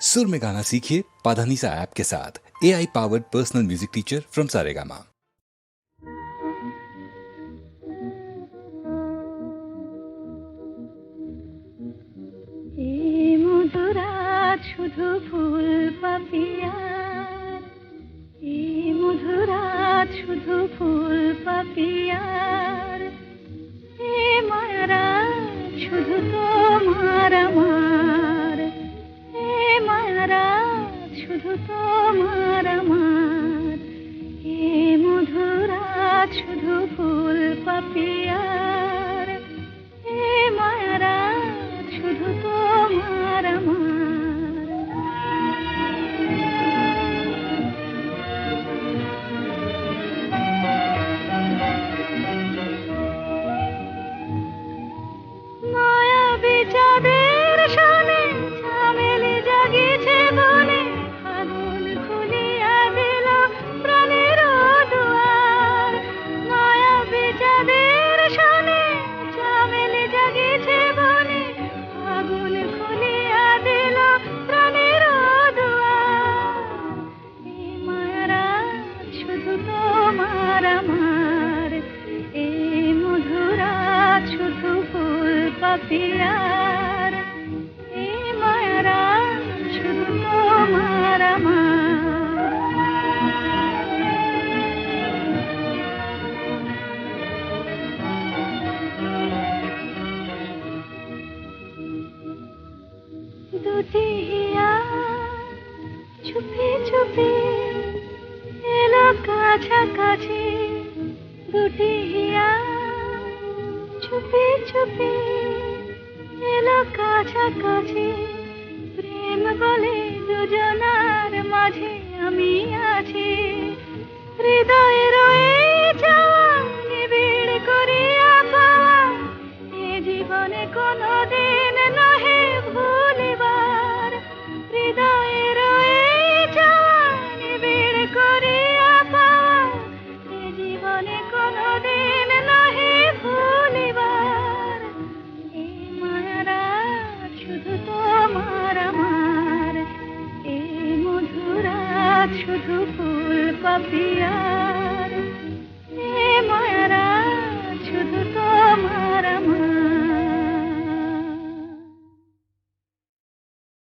सुर में गाना सीखिए पाधानीसा ऐप के साथ A I powered personal music teacher from Saregama এই মধুরাত শুধু ফুল পাপিয়ার এই মধুরাত শুধু ফুল পাপিয়ার শুধু তোমার আমার। এ মধুরা শুধু ফুল পাপিয়ার দুটি হিয়া চুপি এলো কাছাকাছি। দুটি হিয়া চুপি চুপি এলো কাছাকাছি। প্রেম বলে দুজনার মাঝে আমি আছি। babiya